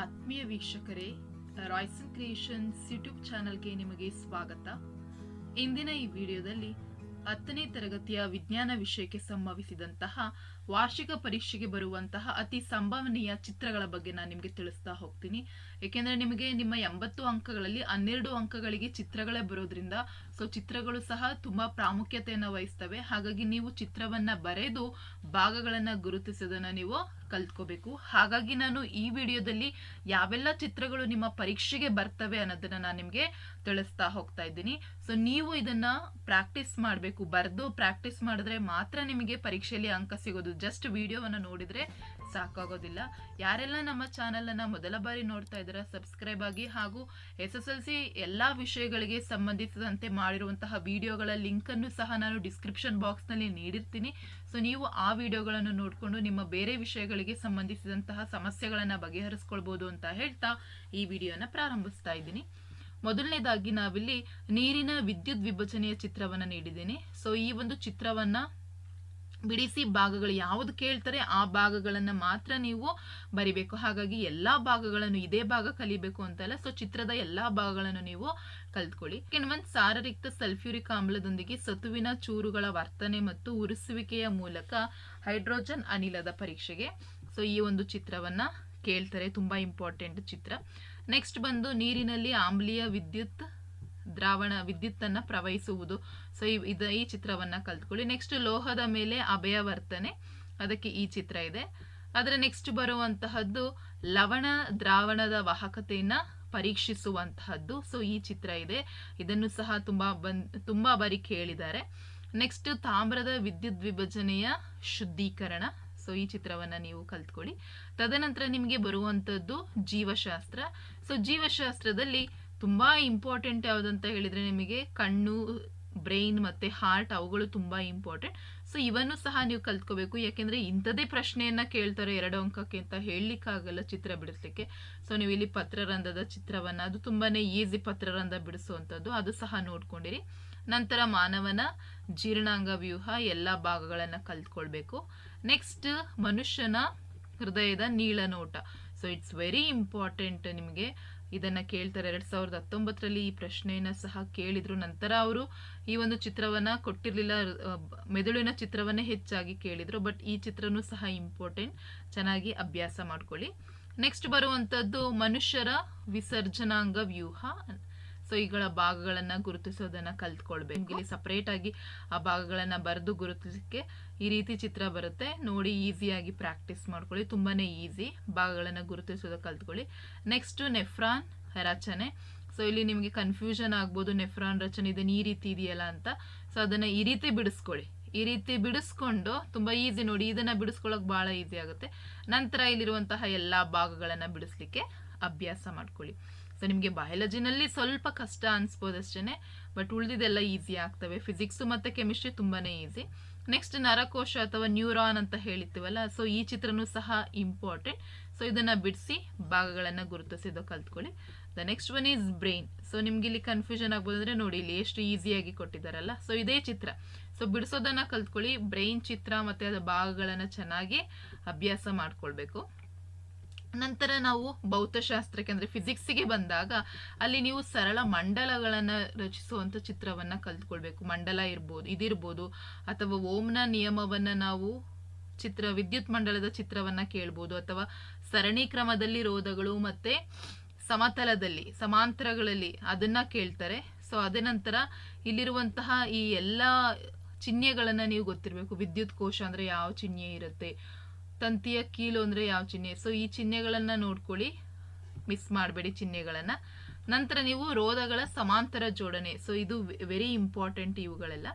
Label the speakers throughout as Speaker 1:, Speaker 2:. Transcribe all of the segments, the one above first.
Speaker 1: ಆತ್ಮೀಯ ವೀಕ್ಷಕರೇ Royson creations YouTube ಚಾನಲ್ಗೆ ನಿಮಗೆ ಸ್ವಾಗತ. ಇಂದಿನ ಈ ವಿಡಿಯೋದಲ್ಲಿ ಹತ್ತನೇ ತರಗತಿಯ ವಿಜ್ಞಾನ ವಿಷಯಕ್ಕೆ ಸಂಭವಿಸಿದಂತಹ ವಾರ್ಷಿಕ ಪರೀಕ್ಷೆಗೆ ಬರುವಂತಹ ಅತಿ ಸಂಭವನೀಯ ಚಿತ್ರಗಳ ಬಗ್ಗೆ ನಾನು ನಿಮಗೆ ತಿಳಿಸ್ತಾ ಹೋಗ್ತೀನಿ. ಏಕೆಂದರೆ ನಿಮಗೆ ನಿಮ್ಮ ಎಂಬತ್ತು ಅಂಕಗಳಲ್ಲಿ ಹನ್ನೆರಡು ಅಂಕಗಳಿಗೆ ಚಿತ್ರಗಳೇ ಬರೋದ್ರಿಂದ ಸೊ ಚಿತ್ರಗಳು ಸಹ ತುಂಬಾ ಪ್ರಾಮುಖ್ಯತೆಯನ್ನು ವಹಿಸ್ತವೆ. ಹಾಗಾಗಿ ನೀವು ಚಿತ್ರವನ್ನ ಬರೆದು ಭಾಗಗಳನ್ನ ಗುರುತಿಸೋದನ್ನ ನೀವು ಕಲ್ತ್ಕೋಬೇಕು. ಹಾಗಾಗಿ ನಾನು ಈ ವಿಡಿಯೋದಲ್ಲಿ ಯಾವೆಲ್ಲ ಚಿತ್ರಗಳು ನಿಮ್ಮ ಪರೀಕ್ಷೆಗೆ ಬರ್ತವೆ ಅನ್ನೋದನ್ನ ನಾನು ನಿಮಗೆ ತಿಳಿಸ್ತಾ ಹೋಗ್ತಾ ಇದ್ದೀನಿ. ಸೊ ನೀವು ಇದನ್ನ ಪ್ರಾಕ್ಟೀಸ್ ಮಾಡಬೇಕು. ಬರೆದು ಪ್ರಾಕ್ಟೀಸ್ ಮಾಡಿದ್ರೆ ಮಾತ್ರ ನಿಮಗೆ ಪರೀಕ್ಷೆಯಲ್ಲಿ ಅಂಕ ಸಿಗೋದು ಜಸ್ಟ್ ವಿಡಿಯೋವನ್ನು ನೋಡಿದ್ರೆ ಸಾಕಾಗೋದಿಲ್ಲ. ಯಾರೆಲ್ಲ ನಮ್ಮ ಚಾನೆಲ್ ಅನ್ನ ಮೊದಲ ಬಾರಿ ನೋಡ್ತಾ ಇದ್ದೀರಾ ಸಬ್ಸ್ಕ್ರೈಬ್ ಆಗಿ ಹಾಗೂ ಎಸ್ ಎಸ್ ಎಲ್ ಸಿ ಎಲ್ಲಾ ವಿಷಯಗಳಿಗೆ ಸಂಬಂಧಿಸಿದಂತೆ ಮಾಡಿರುವಂತಹ ವಿಡಿಯೋಗಳ ಲಿಂಕ್ ಅನ್ನು ಸಹ ನಾನು ಡಿಸ್ಕ್ರಿಪ್ಷನ್ ಬಾಕ್ಸ್ನಲ್ಲಿ ನೀಡಿರ್ತೀನಿ. ಸೊ ನೀವು ಆ ವಿಡಿಯೋಗಳನ್ನು ನೋಡಿಕೊಂಡು ನಿಮ್ಮ ಬೇರೆ ವಿಷಯಗಳಿಗೆ ಸಂಬಂಧಿಸಿದಂತಹ ಸಮಸ್ಯೆಗಳನ್ನು ಬಗೆಹರಿಸ್ಕೊಳ್ಬೋದು ಅಂತ ಹೇಳ್ತಾ ಈ ವಿಡಿಯೋನ ಪ್ರಾರಂಭಿಸ್ತಾ ಇದ್ದೀನಿ. ಮೊದಲನೇದಾಗಿ ನಾವಿಲ್ಲಿ ನೀರಿನ ವಿದ್ಯುತ್ ವಿಭಜನೆಯ ಚಿತ್ರವನ್ನ ನೀಡಿದ್ದೀನಿ. ಸೊ ಈ ಒಂದು ಚಿತ್ರವನ್ನ ಬಿಡಿಸಿ ಭಾಗಗಳು ಯಾವುದು ಕೇಳ್ತಾರೆ ಆ ಭಾಗಗಳನ್ನು ಮಾತ್ರ ನೀವು ಬರಿಬೇಕು. ಹಾಗಾಗಿ ಎಲ್ಲ ಭಾಗಗಳನ್ನು ಇದೇ ಭಾಗ ಕಲಿಬೇಕು ಅಂತಲ್ಲ ಸೊ ಚಿತ್ರದ ಎಲ್ಲ ಭಾಗಗಳನ್ನು ನೀವು ಕಲ್ತ್ಕೊಳ್ಳಿ. ಕೆಲವೊಂದು ಸಾರರಿಕ್ತ ಸಲ್ಫ್ಯೂರಿಕ್ ಆಮ್ಲದೊಂದಿಗೆ ಸತುವಿನ ಚೂರುಗಳ ವರ್ತನೆ ಮತ್ತು ಉರಿಸುವಿಕೆಯ ಮೂಲಕ ಹೈಡ್ರೋಜನ್ ಅನಿಲದ ಪರೀಕ್ಷೆಗೆ ಸೊ ಈ ಒಂದು ಚಿತ್ರವನ್ನ ಕೇಳ್ತಾರೆ. ತುಂಬಾ ಇಂಪಾರ್ಟೆಂಟ್ ಚಿತ್ರ. ನೆಕ್ಸ್ಟ್ ಬಂದು ನೀರಿನಲ್ಲಿ ಆಮ್ಲೀಯ ವಿದ್ಯುತ್ ದ್ರಾವಣ ವಿದ್ಯುತ್ತನ್ನ ಪ್ರವಹಿಸುವುದು. ಸೊ ಇದ ಈ ಚಿತ್ರವನ್ನ ಕಲ್ತ್ಕೊಳ್ಳಿ. ನೆಕ್ಸ್ಟ್ ಲೋಹದ ಮೇಲೆ ಅಭಯ ವರ್ತನೆ. ಅದಕ್ಕೆ ಈ ಚಿತ್ರ ಇದೆ. ಅದರ ನೆಕ್ಸ್ಟ್ ಬರುವಂತಹದ್ದು ಲವಣ ದ್ರಾವಣದ ವಾಹಕತೆಯನ್ನ ಪರೀಕ್ಷಿಸುವಂತಹದ್ದು. ಸೊ ಈ ಚಿತ್ರ ಇದೆ. ಇದನ್ನು ಸಹ ತುಂಬಾ ಬಂದ್ ತುಂಬಾ ಬಾರಿ ಕೇಳಿದ್ದಾರೆ. ನೆಕ್ಸ್ಟ್ ತಾಮ್ರದ ವಿದ್ಯುತ್ ವಿಭಜನೆಯ ಶುದ್ಧೀಕರಣ. ಸೊ ಈ ಚಿತ್ರವನ್ನ ನೀವು ಕಲ್ತ್ಕೊಳ್ಳಿ. ತದನಂತರ ನಿಮಗೆ ಬರುವಂತದ್ದು ಜೀವಶಾಸ್ತ್ರ. ಸೊ ಜೀವಶಾಸ್ತ್ರದಲ್ಲಿ ತುಂಬಾ ಇಂಪಾರ್ಟೆಂಟ್ ಯಾವ್ದಂತ ಹೇಳಿದ್ರೆ ನಿಮಗೆ ಕಣ್ಣು ಬ್ರೈನ್ ಮತ್ತೆ ಹಾರ್ಟ್ ಅವುಗಳು ತುಂಬಾ ಇಂಪಾರ್ಟೆಂಟ್ ಸೊ ಇವನ್ನು ಸಹ ನೀವು ಕಲ್ತ್ಕೋಬೇಕು. ಯಾಕೆಂದ್ರೆ ಇಂಥದೇ ಪ್ರಶ್ನೆಯನ್ನ ಕೇಳ್ತಾರೆ ಎರಡು ಅಂಕಕ್ಕೆ ಅಂತ ಹೇಳಲಿಕ್ಕಾಗಲ್ಲ ಚಿತ್ರ ಬಿಡಿಸ್ಲಿಕ್ಕೆ. ಸೊ ನೀವು ಇಲ್ಲಿ ಪತ್ರರಂಧದ ಚಿತ್ರವನ್ನ, ಅದು ತುಂಬಾನೇ ಈಸಿ ಪತ್ರರಂಧ ಬಿಡಿಸುವಂಥದ್ದು, ಅದು ಸಹ ನೋಡ್ಕೊಂಡಿರಿ. ನಂತರ ಮಾನವನ ಜೀರ್ಣಾಂಗ ವ್ಯೂಹ, ಎಲ್ಲ ಭಾಗಗಳನ್ನ ಕಲ್ತ್ಕೊಳ್ಬೇಕು. ನೆಕ್ಸ್ಟ್ ಮನುಷ್ಯನ ಹೃದಯದ ನೀಳನೋಟ. ಸೊ ಇಟ್ಸ್ ವೆರಿ ಇಂಪಾರ್ಟೆಂಟ್ ನಿಮಗೆ ಇದನ್ನ ಕೇಳ್ತಾರೆ. ಎರಡ್ ಸಾವಿರದ ಹತ್ತೊಂಬತ್ತರಲ್ಲಿ ಈ ಪ್ರಶ್ನೆಯನ್ನ ಸಹ ಕೇಳಿದ್ರು. ನಂತರ ಅವರು ಈ ಒಂದು ಚಿತ್ರವನ್ನ ಕೊಟ್ಟಿರ್ಲಿಲ್ಲ. ಮೆದುಳಿನ ಚಿತ್ರವನ್ನೇ ಹೆಚ್ಚಾಗಿ ಕೇಳಿದ್ರು. ಬಟ್ ಈ ಚಿತ್ರನೂ ಸಹ ಇಂಪಾರ್ಟೆಂಟ್. ಚೆನ್ನಾಗಿ ಅಭ್ಯಾಸ ಮಾಡ್ಕೊಳ್ಳಿ. ನೆಕ್ಸ್ಟ್ ಬರುವಂತದ್ದು ಮನುಷ್ಯರ ವಿಸರ್ಜನಾಂಗ ವ್ಯೂಹ. ಸೊ ಈಗಳ ಭಾಗಗಳನ್ನ ಗುರುತಿಸೋದನ್ನ ಕಲ್ತ್ಕೊಳ್ಬೇಕು. ಇಲ್ಲಿ ಸಪ್ರೇಟ್ ಆಗಿ ಆ ಭಾಗಗಳನ್ನ ಬರೆದು ಗುರುತಿಸಕ್ಕೆ ಈ ರೀತಿ ಚಿತ್ರ ಬರುತ್ತೆ. ನೋಡಿ ಈಸಿಯಾಗಿ ಪ್ರಾಕ್ಟೀಸ್ ಮಾಡ್ಕೊಳ್ಳಿ. ತುಂಬಾನೇ ಈಸಿ. ಭಾಗಗಳನ್ನ ಗುರುತಿಸೋದ ಕಲ್ತ್ಕೊಳ್ಳಿ. ನೆಕ್ಸ್ಟ್ ನೆಫ್ರಾನ್ ರಚನೆ. ಸೊ ಇಲ್ಲಿ ನಿಮಗೆ ಕನ್ಫ್ಯೂಷನ್ ಆಗ್ಬೋದು. ನೆಫ್ರಾನ್ ರಚನೆ ಇದನ್ನ ಈ ರೀತಿ ಇದೆಯಲ್ಲ ಅಂತ. ಸೊ ಅದನ್ನ ಈ ರೀತಿ ಬಿಡಿಸ್ಕೊಳ್ಳಿ. ಈ ರೀತಿ ಬಿಡಿಸ್ಕೊಂಡು ತುಂಬಾ ಈಸಿ ನೋಡಿ. ಇದನ್ನ ಬಿಡಿಸ್ಕೊಳ್ಳೋಕೆ ಬಹಳ ಈಸಿ ಆಗುತ್ತೆ. ನಂತರ ಇಲ್ಲಿರುವಂತಹ ಎಲ್ಲಾ ಭಾಗಗಳನ್ನ ಬಿಡಿಸ್ಲಿಕ್ಕೆ ಅಭ್ಯಾಸ ಮಾಡ್ಕೊಳ್ಳಿ. ಸೊ ನಿಮಗೆ ಬಯಾಲಜಿನಲ್ಲಿ ಸ್ವಲ್ಪ ಕಷ್ಟ ಅನ್ಸ್ಬೋದು ಅಷ್ಟೇ ಬಟ್ ಉಳಿದಿದೆಲ್ಲ ಈಸಿ ಆಗ್ತವೆ. ಫಿಸಿಕ್ಸ್ ಮತ್ತು ಕೆಮಿಸ್ಟ್ರಿ ತುಂಬಾ ಈಸಿ ನೆಕ್ಸ್ಟ್ ನರಕೋಶ ಅಥವಾ ನ್ಯೂರಾನ್ ಅಂತ ಹೇಳಿರ್ತೀವಲ್ಲ ಸೊ ಈ ಚಿತ್ರನೂ ಸಹ ಇಂಪಾರ್ಟೆಂಟ್ ಸೊ ಇದನ್ನು ಬಿಡಿಸಿ ಭಾಗಗಳನ್ನು ಗುರುತಿಸಿದ್ದು ಕಲ್ತ್ಕೊಳ್ಳಿ. The next one is brain so ನಿಮ್ಗೆ ಇಲ್ಲಿ ಕನ್ಫ್ಯೂಷನ್ ಆಗ್ಬೋದು ಅಂದ್ರೆ ನೋಡಿ, ಇಲ್ಲಿ ಎಷ್ಟು ಈಸಿಯಾಗಿ ಕೊಟ್ಟಿದ್ದಾರಲ್ಲ ಸೊ ಇದೇ ಚಿತ್ರ. ಸೊ ಬಿಡಿಸೋದನ್ನು ಕಲ್ತ್ಕೊಳ್ಳಿ. ಬ್ರೈನ್ ಚಿತ್ರ ಮತ್ತು ಅದರ ಭಾಗಗಳನ್ನು ಚೆನ್ನಾಗಿ ಅಭ್ಯಾಸ ಮಾಡ್ಕೊಳ್ಬೇಕು. ನಂತರ ನಾವು ಭೌತಶಾಸ್ತ್ರಕ್ಕೆ ಅಂದರೆ ಫಿಸಿಕ್ಸ್ಗೆ ಬಂದಾಗ ಅಲ್ಲಿ ನೀವು ಸರಳ ಮಂಡಲಗಳನ್ನು ರಚಿಸುವಂಥ ಚಿತ್ರವನ್ನು ಕಲ್ತ್ಕೊಳ್ಬೇಕು. ಮಂಡಲ ಇರ್ಬೋದು, ಇದಿರ್ಬೋದು, ಅಥವಾ ಓಮ್ನ ನಿಯಮವನ್ನು ನಾವು ಚಿತ್ರ, ವಿದ್ಯುತ್ ಮಂಡಲದ ಚಿತ್ರವನ್ನು ಕೇಳ್ಬೋದು, ಅಥವಾ ಸರಣಿ ಕ್ರಮದಲ್ಲಿ ರೋಧಗಳು ಮತ್ತು ಸಮತಲದಲ್ಲಿ, ಸಮಾಂತರಗಳಲ್ಲಿ ಅದನ್ನು ಕೇಳ್ತಾರೆ. ಸೊ ಅದೇ ನಂತರ ಇಲ್ಲಿರುವಂತಹ ಈ ಎಲ್ಲ ಚಿಹ್ನೆಗಳನ್ನು ನೀವು ಗೊತ್ತಿರಬೇಕು. ವಿದ್ಯುತ್ ಕೋಶ ಅಂದರೆ ಯಾವ ಚಿಹ್ನೆ ಇರುತ್ತೆ? ತಂತಿಯ ಕೀಲು ಅಂದರೆ ಯಾವ ಚಿಹ್ನೆ? ಸೊ ಈ ಚಿಹ್ನೆಗಳನ್ನು ನೋಡ್ಕೊಳ್ಳಿ. ಮಿಸ್ ಮಾಡಬೇಡಿ ಚಿಹ್ನೆಗಳನ್ನು. ನಂತರ ನೀವು ರೋಧಗಳ ಸಮಾಂತರ ಜೋಡಣೆ. ಸೊ ಇದು ವೆರಿ ಇಂಪಾರ್ಟೆಂಟ್ ಇವುಗಳೆಲ್ಲ.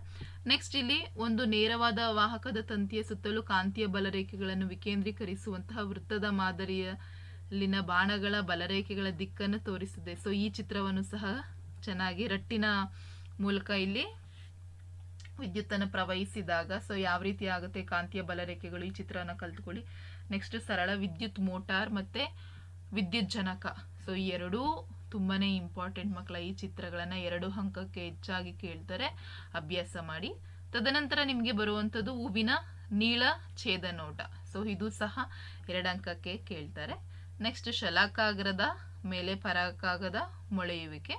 Speaker 1: ನೆಕ್ಸ್ಟ್ ಇಲ್ಲಿ ಒಂದು ನೇರವಾದ ವಾಹಕದ ತಂತಿಯ ಸುತ್ತಲೂ ಕಾಂತೀಯ ಬಲರೇಖೆಗಳನ್ನು ವಿಕೇಂದ್ರೀಕರಿಸುವಂತಹ ವೃತ್ತದ ಮಾದರಿಯಲ್ಲಿನ ಬಾಣಗಳ ಬಲರೇಖೆಗಳ ದಿಕ್ಕನ್ನು ತೋರಿಸಿದೆ. ಸೊ ಈ ಚಿತ್ರವನ್ನು ಸಹ ಚೆನ್ನಾಗಿ ರಟ್ಟಿನ ಮೂಲಕ ಇಲ್ಲಿ ವಿದ್ಯುತ್ತನ್ನು ಪ್ರವಹಿಸಿದಾಗ ಸೊ ಯಾವ ರೀತಿ ಆಗುತ್ತೆ ಕಾಂತೀಯ ಬಲರೇಖೆಗಳು ಈ ಚಿತ್ರನ ಕಲ್ತ್ಕೊಳ್ಳಿ. ನೆಕ್ಸ್ಟ್ ಸರಳ ವಿದ್ಯುತ್ ಮೋಟಾರ್ ಮತ್ತೆ ವಿದ್ಯುತ್ ಜನಕ. ಸೊ ಈ ಎರಡೂ ತುಂಬಾನೇ ಇಂಪಾರ್ಟೆಂಟ್ ಮಕ್ಕಳ ಈ ಚಿತ್ರಗಳನ್ನು ಎರಡು ಅಂಕಕ್ಕೆ ಹೆಚ್ಚಾಗಿ ಕೇಳ್ತಾರೆ. ಅಭ್ಯಾಸ ಮಾಡಿ. ತದನಂತರ ನಿಮಗೆ ಬರುವಂಥದ್ದು ಹೂವಿನ ನೀಳ ಛೇದ ನೋಟ. ಸೊ ಇದು ಸಹ ಎರಡು ಅಂಕಕ್ಕೆ ಕೇಳ್ತಾರೆ. ನೆಕ್ಸ್ಟ್ ಶಲಾಕಾಗ್ರದ ಮೇಲೆ ಪರಕಾಗದ ಮೊಳೆಯುವಿಕೆ.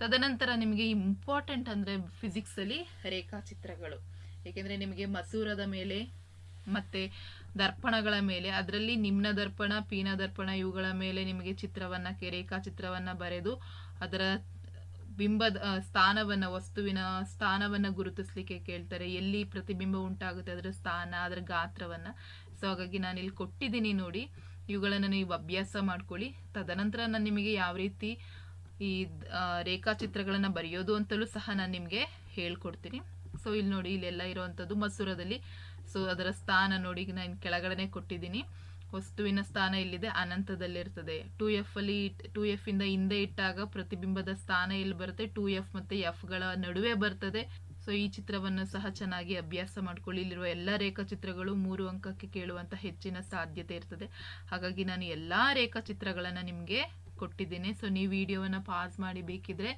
Speaker 1: ತದನಂತರ ನಿಮಗೆ ಇಂಪಾರ್ಟೆಂಟ್ ಅಂದರೆ ಫಿಸಿಕ್ಸಲ್ಲಿ ರೇಖಾಚಿತ್ರಗಳು. ಏಕೆಂದರೆ ನಿಮಗೆ ಮಸೂರದ ಮೇಲೆ ಮತ್ತು ದರ್ಪಣಗಳ ಮೇಲೆ, ಅದರಲ್ಲಿ ನಿಮ್ನ ದರ್ಪಣ, ಪೀನ ದರ್ಪಣ, ಇವುಗಳ ಮೇಲೆ ನಿಮಗೆ ಚಿತ್ರವನ್ನು ರೇಖಾಚಿತ್ರವನ್ನು ಬರೆದು ಅದರ ಬಿಂಬದ ಸ್ಥಾನವನ್ನು, ವಸ್ತುವಿನ ಸ್ಥಾನವನ್ನ ಗುರುತಿಸ್ಲಿಕ್ಕೆ ಕೇಳ್ತಾರೆ. ಎಲ್ಲಿ ಪ್ರತಿಬಿಂಬ ಉಂಟಾಗುತ್ತೆ, ಅದರ ಸ್ಥಾನ, ಅದರ ಗಾತ್ರವನ್ನ. ಸೊ ಹಾಗಾಗಿ ನಾನು ಇಲ್ಲಿ ಕೊಟ್ಟಿದ್ದೀನಿ ನೋಡಿ. ಇವುಗಳನ್ನು ನೀವು ಅಭ್ಯಾಸ ಮಾಡ್ಕೊಳ್ಳಿ. ತದನಂತರ ನಾನು ನಿಮಗೆ ಯಾವ ರೀತಿ ಈ ರೇಖಾಚಿತ್ರಗಳನ್ನು ಬರೆಯೋದು ಅಂತಲೂ ಸಹ ನಾನು ನಿಮಗೆ ಹೇಳ್ಕೊಡ್ತೀನಿ. ಸೊ ಇಲ್ಲಿ ನೋಡಿ, ಇಲ್ಲೆಲ್ಲ ಇರುವಂಥದ್ದು ಮಸೂರದಲ್ಲಿ. ಸೊ ಅದರ ಸ್ಥಾನ ನೋಡಿ ನಾನು ಕೆಳಗಡೆ ಕೊಟ್ಟಿದ್ದೀನಿ. ವಸ್ತುವಿನ ಸ್ಥಾನ ಇಲ್ಲಿದೆ, ಅನಂತದಲ್ಲಿರ್ತದೆ. ಟು ಎಫ್ ಅಲ್ಲಿ ಟು ಎಫ್ ಇಂದ ಹಿಂದೆ ಇಟ್ಟಾಗ ಪ್ರತಿಬಿಂಬದ ಸ್ಥಾನ ಎಲ್ಲಿ ಬರುತ್ತೆ? ಟು ಎಫ್ ಮತ್ತೆ ಎಫ್ಗಳ ನಡುವೆ ಬರ್ತದೆ. ಸೊ ಈ ಚಿತ್ರವನ್ನು ಸಹ ಚೆನ್ನಾಗಿ ಅಭ್ಯಾಸ ಮಾಡ್ಕೊಳ್ಳಿ. ಇಲ್ಲಿರುವ ಎಲ್ಲ ರೇಖಾಚಿತ್ರಗಳು ಮೂರು ಅಂಕಕ್ಕೆ ಕೇಳುವಂತ ಹೆಚ್ಚಿನ ಸಾಧ್ಯತೆ ಇರ್ತದೆ. ಹಾಗಾಗಿ ನಾನು ಎಲ್ಲಾ ರೇಖಾಚಿತ್ರಗಳನ್ನು ನಿಮಗೆ ಕೊಟ್ಟಿದ್ದೀನಿ. ಸೊ ನೀವು ವಿಡಿಯೋವನ್ನು ಪಾಸ್ ಮಾಡಿ ಬೇಕಿದ್ರೆ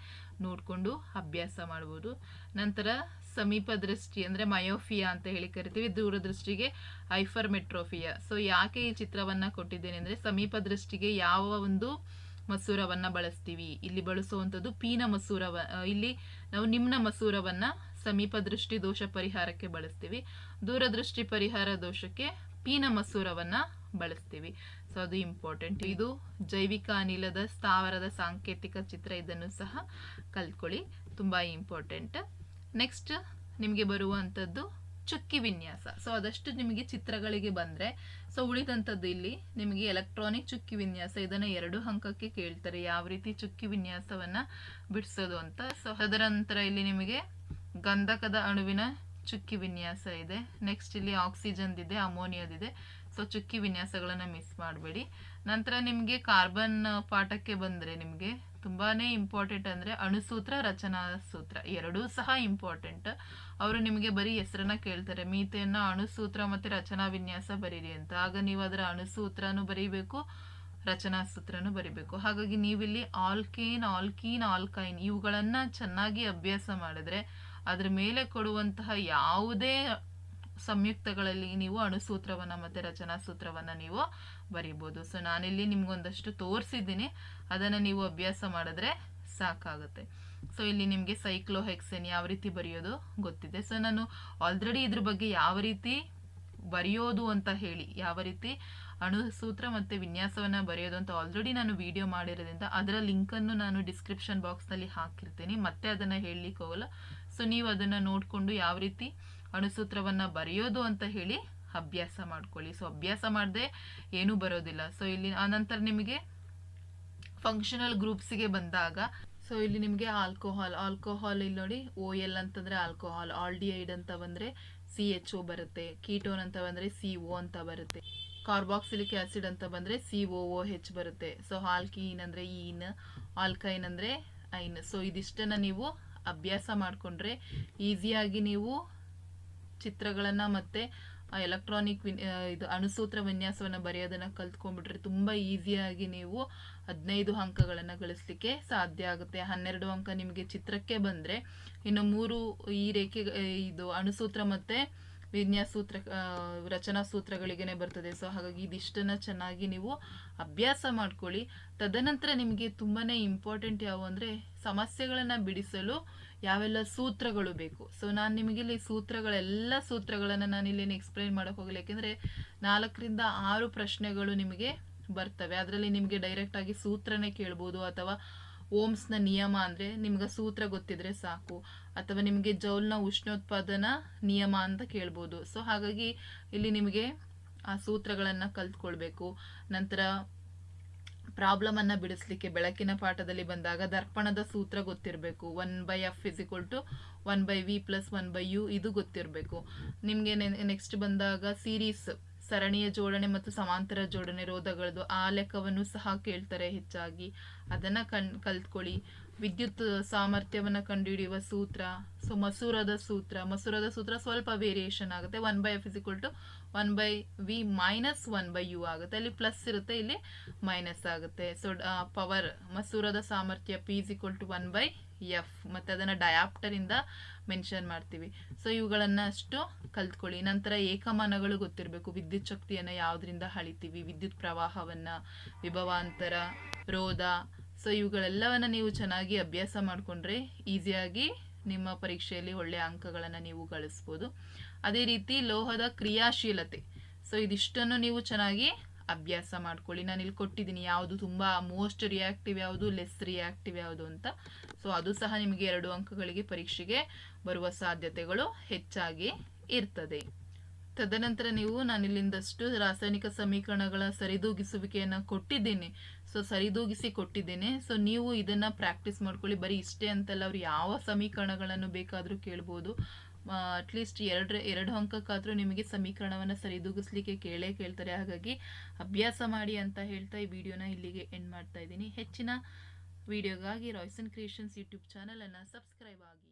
Speaker 1: ನೋಡಿಕೊಂಡು ಅಭ್ಯಾಸ ಮಾಡ್ಬೋದು. ನಂತರ ಸಮೀಪ ದೃಷ್ಟಿ ಅಂದರೆ ಮಯೋಫಿಯಾ ಅಂತ ಹೇಳಿ ಕರಿತೀವಿ. ದೂರದೃಷ್ಟಿಗೆ ಐಫರ್ಮೆಟ್ರೋಫಿಯಾ ಸೊ ಯಾಕೆ ಈ ಚಿತ್ರವನ್ನು ಕೊಟ್ಟಿದ್ದೇನೆ ಅಂದರೆ ಸಮೀಪ ದೃಷ್ಟಿಗೆ ಯಾವ ಒಂದು ಮಸೂರವನ್ನು ಬಳಸ್ತೀವಿ. ಇಲ್ಲಿ ಬಳಸುವಂಥದ್ದು ಪೀನ ಮಸೂರವ ಇಲ್ಲಿ ನಾವು ನಿಮ್ನ ಮಸೂರವನ್ನು ಸಮೀಪ ದೃಷ್ಟಿ ದೋಷ ಪರಿಹಾರಕ್ಕೆ ಬಳಸ್ತೀವಿ. ದೂರದೃಷ್ಟಿ ಪರಿಹಾರ ದೋಷಕ್ಕೆ ಪೀನ ಮಸೂರವನ್ನ ಬಳಸ್ತೀವಿ. ಸೊ ಅದು ಇಂಪಾರ್ಟೆಂಟ್ ಇದು ಜೈವಿಕ ಅನಿಲದ ಸ್ಥಾವರದ ಸಾಂಕೇತಿಕ ಚಿತ್ರ. ಇದನ್ನು ಸಹ ಕಲ್ತ್ಕೊಳ್ಳಿ. ತುಂಬಾ ಇಂಪಾರ್ಟೆಂಟ್ ನೆಕ್ಸ್ಟ್ ನಿಮಗೆ ಬರುವಂಥದ್ದು ಚುಕ್ಕಿ ವಿನ್ಯಾಸ. ಸೊ ಅದಷ್ಟು ನಿಮಗೆ ಚಿತ್ರಗಳಿಗೆ ಬಂದ್ರೆ ಸೊ ಉಳಿದಂಥದ್ದು ಇಲ್ಲಿ ನಿಮಗೆ ಎಲೆಕ್ಟ್ರಾನಿಕ್ ಚುಕ್ಕಿ ವಿನ್ಯಾಸ. ಇದನ್ನ ಎರಡು ಅಂಕಕ್ಕೆ ಕೇಳ್ತಾರೆ. ಯಾವ ರೀತಿ ಚುಕ್ಕಿ ವಿನ್ಯಾಸವನ್ನ ಬಿಡಿಸೋದು ಅಂತ. ಸೊ ಅದರ ನಂತರ ಇಲ್ಲಿ ನಿಮಗೆ ಗಂಧಕದ ಅಣುವಿನ ಚುಕ್ಕಿ ವಿನ್ಯಾಸ ಇದೆ. ನೆಕ್ಸ್ಟ್ ಇಲ್ಲಿ ಆಕ್ಸಿಜನ್ದಿದೆ ಅಮೋನಿಯಾದಿದೆ ಸೊ ಚುಕ್ಕಿ ವಿನ್ಯಾಸಗಳನ್ನ ಮಿಸ್ ಮಾಡಬೇಡಿ. ನಂತರ ನಿಮಗೆ ಕಾರ್ಬನ್ ಪಾಠಕ್ಕೆ ಬಂದರೆ ನಿಮಗೆ ತುಂಬಾ ಇಂಪಾರ್ಟೆಂಟ್ ಅಂದರೆ ಅಣುಸೂತ್ರ, ರಚನಾ ಸೂತ್ರ. ಎರಡೂ ಸಹ ಇಂಪಾರ್ಟೆಂಟ್ ಅವರು ನಿಮಗೆ ಬರೀ ಹೆಸರನ್ನ ಕೇಳ್ತಾರೆ. ಮೀತೆಯನ್ನು ಅಣುಸೂತ್ರ ಮತ್ತು ರಚನಾ ವಿನ್ಯಾಸ ಬರೀರಿ ಅಂತ. ಆಗ ನೀವು ಅದರ ಅಣುಸೂತ್ರನೂ ಬರೀಬೇಕು, ರಚನಾ ಸೂತ್ರನೂ ಬರಿಬೇಕು. ಹಾಗಾಗಿ ನೀವಿಲ್ಲಿ ಆಲ್ಕೇನ್ ಆಲ್ಕೀನ್ ಆಲ್ಕೈನ್ ಇವುಗಳನ್ನು ಚೆನ್ನಾಗಿ ಅಭ್ಯಾಸ ಮಾಡಿದ್ರೆ ಅದ್ರ ಮೇಲೆ ಕೊಡುವಂತಹ ಯಾವುದೇ ಸಂಯುಕ್ತಗಳಲ್ಲಿ ನೀವು ಅಣುಸೂತ್ರವನ್ನು ಮತ್ತೆ ರಚನಾ ಸೂತ್ರವನ್ನ ನೀವು ಬರಿಬೋದು. ಸೊ ನಾನಿಲ್ಲಿ ನಿಮ್ಗೊಂದಷ್ಟು ತೋರಿಸಿದ್ದೀನಿ. ಅದನ್ನ ನೀವು ಅಭ್ಯಾಸ ಮಾಡಿದ್ರೆ ಸಾಕಾಗುತ್ತೆ. ಸೊ ಇಲ್ಲಿ ನಿಮಗೆ ಸೈಕ್ಲೋಹೆಕ್ಸೆನ್ ಯಾವ ರೀತಿ ಬರೆಯೋದು ಗೊತ್ತಿದೆ. ಸೊ ನಾನು ಆಲ್ರೆಡಿ ಇದ್ರ ಬಗ್ಗೆ ಯಾವ ರೀತಿ ಬರೆಯೋದು ಅಂತ ಹೇಳಿ, ಯಾವ ರೀತಿ ಅಣುಸೂತ್ರ ಮತ್ತೆ ವಿನ್ಯಾಸವನ್ನ ಬರೆಯೋದು ಅಂತ ಆಲ್ರೆಡಿ ನಾನು ವಿಡಿಯೋ ಮಾಡಿರೋದ್ರಿಂದ ಅದರ ಲಿಂಕನ್ನು ನಾನು ಡಿಸ್ಕ್ರಿಪ್ಷನ್ ಬಾಕ್ಸ್ನಲ್ಲಿ ಹಾಕಿರ್ತೀನಿ. ಮತ್ತೆ ಅದನ್ನ ಹೇಳಲಿಕ್ಕೆ ಹೋಗಲ್ಲ ಸೊ ನೀವು ಅದನ್ನ ನೋಡಿಕೊಂಡು ಯಾವ ರೀತಿ ಅಣುಸೂತ್ರವನ್ನ ಬರೆಯೋದು ಅಂತ ಹೇಳಿ ಅಭ್ಯಾಸ ಮಾಡ್ಕೊಳ್ಳಿ. ಸೊ ಅಭ್ಯಾಸ ಮಾಡದೆ ಏನೂ ಬರೋದಿಲ್ಲ. ಸೊ ಇಲ್ಲಿ ಆನಂತರ ನಿಮಗೆ ಫಂಕ್ಷನಲ್ ಗ್ರೂಪ್ಸ್ಗೆ ಬಂದಾಗ ಸೊ ಇಲ್ಲಿ ನಿಮಗೆ ಆಲ್ಕೋಹಾಲ್ ಆಲ್ಕೋಹಾಲ್ ಇಲ್ಲಿ ನೋಡಿ ಓ ಎಲ್ ಅಂತಂದ್ರೆ ಆಲ್ಕೋಹಾಲ್ ಆಲ್ಡಿಹೈಡ್ ಅಂತ ಬಂದ್ರೆ ಸಿ ಎಚ್ ಒ ಬರುತ್ತೆ ಕೀಟೋನ್ ಅಂತ ಬಂದ್ರೆ ಸಿ ಒ ಅಂತ ಬರುತ್ತೆ ಕಾರ್ಬಾಕ್ಸಿಲಿಕ್ ಆಸಿಡ್ ಅಂತ ಬಂದ್ರೆ ಸಿ ಒ ಒ ಹೆಚ್ ಬರುತ್ತೆ ಸೊ ಆಲ್ಕೀನ್ ಅಂದ್ರೆ ಈನ್ ಆಲ್ಕೈನ್ ಅಂದ್ರೆ ಐನ್ ಸೊ ಇದಿಷ್ಟನ್ನ ನೀವು ಅಭ್ಯಾಸ ಮಾಡಿಕೊಂಡ್ರೆ ಈಸಿಯಾಗಿ ನೀವು ಚಿತ್ರಗಳನ್ನ ಮತ್ತೆ ಎಲೆಕ್ಟ್ರಾನಿಕ್ ಇದು ಅಣುಸೂತ್ರ ವಿನ್ಯಾಸವನ್ನು ಬರೆಯೋದನ್ನು ಕಲ್ತ್ಕೊಂಡ್ಬಿಟ್ರೆ ತುಂಬಾ ಈಸಿಯಾಗಿ ನೀವು ಹದಿನೈದು ಅಂಕಗಳನ್ನು ಗಳಿಸ್ಲಿಕ್ಕೆ ಸಾಧ್ಯ ಆಗುತ್ತೆ. ಹನ್ನೆರಡು ಅಂಕ ನಿಮಗೆ ಚಿತ್ರಕ್ಕೆ ಬಂದ್ರೆ, ಇನ್ನು ಮೂರು ಈ ರೇಖೆ ಇದು ಅಣುಸೂತ್ರ ಮತ್ತೆ ವಿನ್ಯಾಸ ಸೂತ್ರ ರಚನಾ ಸೂತ್ರಗಳಿಗೇನೆ ಬರ್ತದೆ. ಸೊ ಹಾಗಾಗಿ ಇದಿಷ್ಟನ್ನ ಚೆನ್ನಾಗಿ ನೀವು ಅಭ್ಯಾಸ ಮಾಡ್ಕೊಳ್ಳಿ. ತದನಂತರ ನಿಮಗೆ ತುಂಬಾನೇ ಇಂಪಾರ್ಟೆಂಟ್ ಯಾವ ಅಂದರೆ ಸಮಸ್ಯೆಗಳನ್ನ ಬಿಡಿಸಲು ಯಾವೆಲ್ಲ ಸೂತ್ರಗಳು ಬೇಕು. ಸೊ ನಾನು ನಿಮಗೆ ಇಲ್ಲಿ ಸೂತ್ರಗಳೆಲ್ಲ ಸೂತ್ರಗಳನ್ನು ನಾನು ಇಲ್ಲಿ ಎಕ್ಸ್ಪ್ಲೈನ್ ಮಾಡೋಕೆ ಹೋಗಲಿ ಯಾಕೆಂದರೆ ನಾಲ್ಕರಿಂದ ಆರು ಪ್ರಶ್ನೆಗಳು ನಿಮಗೆ ಬರ್ತವೆ. ಅದರಲ್ಲಿ ನಿಮಗೆ ಡೈರೆಕ್ಟಾಗಿ ಸೂತ್ರನೇ ಕೇಳ್ಬೋದು ಅಥವಾ ಓಮ್ಸ್ನ ನಿಯಮ ಅಂದ್ರೆ ನಿಮ್ಗೆ ಸೂತ್ರ ಗೊತ್ತಿದ್ರೆ ಸಾಕು. ಅಥವಾ ನಿಮಗೆ ಜೌಲ್ನ ಉಷ್ಣೋತ್ಪಾದನಾ ನಿಯಮ ಅಂತ ಕೇಳ್ಬೋದು. ಸೊ ಹಾಗಾಗಿ ಇಲ್ಲಿ ನಿಮಗೆ ಆ ಸೂತ್ರಗಳನ್ನು ಕಲ್ತ್ಕೊಳ್ಬೇಕು. ನಂತರ ಪ್ರಾಬ್ಲಮ್ ಅನ್ನ ಬಿಡಿಸ್ಲಿಕ್ಕೆ ಬೆಳಕಿನ ಪಾಠದಲ್ಲಿ ಬಂದಾಗ ದರ್ಪಣದ ಸೂತ್ರ ಗೊತ್ತಿರಬೇಕು. One by f is equal to one by v plus one by u, ಇದು ಗೊತ್ತಿರಬೇಕು. ನಿಮಗೆ ನೆಕ್ಸ್ಟ್ ಬಂದಾಗ ಸೀರೀಸ್ ಸರಣಿಯ ಜೋಡಣೆ ಮತ್ತು ಸಮಾಂತರ ಜೋಡಣೆ ರೋಧಗಳದ್ದು ಆ ಲೆಕ್ಕವನ್ನು ಸಹ ಕೇಳ್ತಾರೆ ಹೆಚ್ಚಾಗಿ. ಅದನ್ನು ಕಣ್, ಕಲ್ತ್ಕೊಳ್ಳಿ. ವಿದ್ಯುತ್ ಸಾಮರ್ಥ್ಯವನ್ನು ಕಂಡುಹಿಡಿಯುವ ಸೂತ್ರ, ಸೊ, ಮಸೂರದ ಸೂತ್ರ. ಮಸೂರದ ಸೂತ್ರ ಸ್ವಲ್ಪ ವೇರಿಯೇಷನ್ ಆಗುತ್ತೆ. One by f equal to one by v minus one by u ಆಗುತ್ತೆ. ಅಲ್ಲಿ ಪ್ಲಸ್ ಇರುತ್ತೆ, ಇಲ್ಲಿ ಮೈನಸ್ ಆಗುತ್ತೆ. ಸೊ ಪವರ್ ಮಸೂರದ ಸಾಮರ್ಥ್ಯ P is to one by f ಮತ್ತು ಅದನ್ನು ಡಯಾಪ್ಟರಿಂದ ಮೆನ್ಷನ್ ಮಾಡ್ತೀವಿ. ಸೊ ಇವುಗಳನ್ನು ಅಷ್ಟು ಕಲ್ತ್ಕೊಳ್ಳಿ. ನಂತರ ಏಕಮಾನಗಳು ಗೊತ್ತಿರಬೇಕು. ವಿದ್ಯುತ್ ಶಕ್ತಿಯನ್ನು ಯಾವುದರಿಂದ ಅಳಿತೀವಿ? ವಿದ್ಯುತ್ ಪ್ರವಾಹವನ್ನು, ವಿಭವಾಂತರ, ರೋಧ. ಸೊ ಇವುಗಳೆಲ್ಲವನ್ನು ನೀವು ಚೆನ್ನಾಗಿ ಅಭ್ಯಾಸ ಮಾಡಿಕೊಂಡ್ರೆ ಈಸಿಯಾಗಿ ನಿಮ್ಮ ಪರೀಕ್ಷೆಯಲ್ಲಿ ಒಳ್ಳೆಯ ಅಂಕಗಳನ್ನು ನೀವು ಗಳಿಸ್ಬೋದು. ಅದೇ ರೀತಿ ಲೋಹದ ಕ್ರಿಯಾಶೀಲತೆ. ಸೊ ಇದಿಷ್ಟನ್ನು ನೀವು ಚೆನ್ನಾಗಿ ಅಭ್ಯಾಸ ಮಾಡ್ಕೊಳ್ಳಿ. ನಾನು ಇಲ್ಲಿ ಕೊಟ್ಟಿದ್ದೀನಿ. ಯಾವುದು ತುಂಬ ಮೋಸ್ಟ್ ರಿಯಾಕ್ಟಿವ್ ಯಾವುದು ಲೆಸ್ ರಿಯಾಕ್ಟಿವ್ ಯಾವುದು ಅಂತ. ಸೊ ಅದು ಸಹ ನಿಮಗೆ ಎರಡು ಅಂಕಗಳಿಗೆ ಪರೀಕ್ಷೆಗೆ ಬರುವ ಸಾಧ್ಯತೆಗಳು ಹೆಚ್ಚಾಗಿ ಇರ್ತದೆ. ತದನಂತರ ನೀವು, ನಾನು ಇಲ್ಲಿಂದಷ್ಟು ರಾಸಾಯನಿಕ ಸಮೀಕರಣಗಳ ಸರಿದೂಗಿಸುವಿಕೆಯನ್ನು ಕೊಟ್ಟಿದ್ದೇನೆ. ಸೊ ಸರಿದೂಗಿಸಿ ಕೊಟ್ಟಿದ್ದೇನೆ. ಸೊ ನೀವು ಇದನ್ನು ಪ್ರಾಕ್ಟೀಸ್ ಮಾಡ್ಕೊಳ್ಳಿ. ಬರೀ ಇಷ್ಟೇ ಅಂತಲ್ಲ, ಅವ್ರು ಯಾವ ಸಮೀಕರಣಗಳನ್ನು ಬೇಕಾದರೂ ಕೇಳ್ಬೋದು. ಅಟ್ಲೀಸ್ಟ್ ಎರಡು ಎರಡು ಅಂಕಕ್ಕಾದರೂ ನಿಮಗೆ ಸಮೀಕರಣವನ್ನು ಸರಿದೂಗಿಸ್ಲಿಕ್ಕೆ ಕೇಳೇ ಕೇಳ್ತಾರೆ. ಹಾಗಾಗಿ ಅಭ್ಯಾಸ ಮಾಡಿ ಅಂತ ಹೇಳ್ತಾ ಈ ವಿಡಿಯೋನ ಇಲ್ಲಿಗೆ ಎಂಡ್ ಮಾಡ್ತಾ ಇದ್ದೀನಿ. ಹೆಚ್ಚಿನ ವಿಡಿಯೋಗಾಗಿ ರಾಯ್ಸನ್ ಕ್ರಿಯೇಷನ್ಸ್ ಯೂಟ್ಯೂಬ್ ಚಾನಲನ್ನು ಸಬ್ಸ್ಕ್ರೈಬ್ ಆಗಿ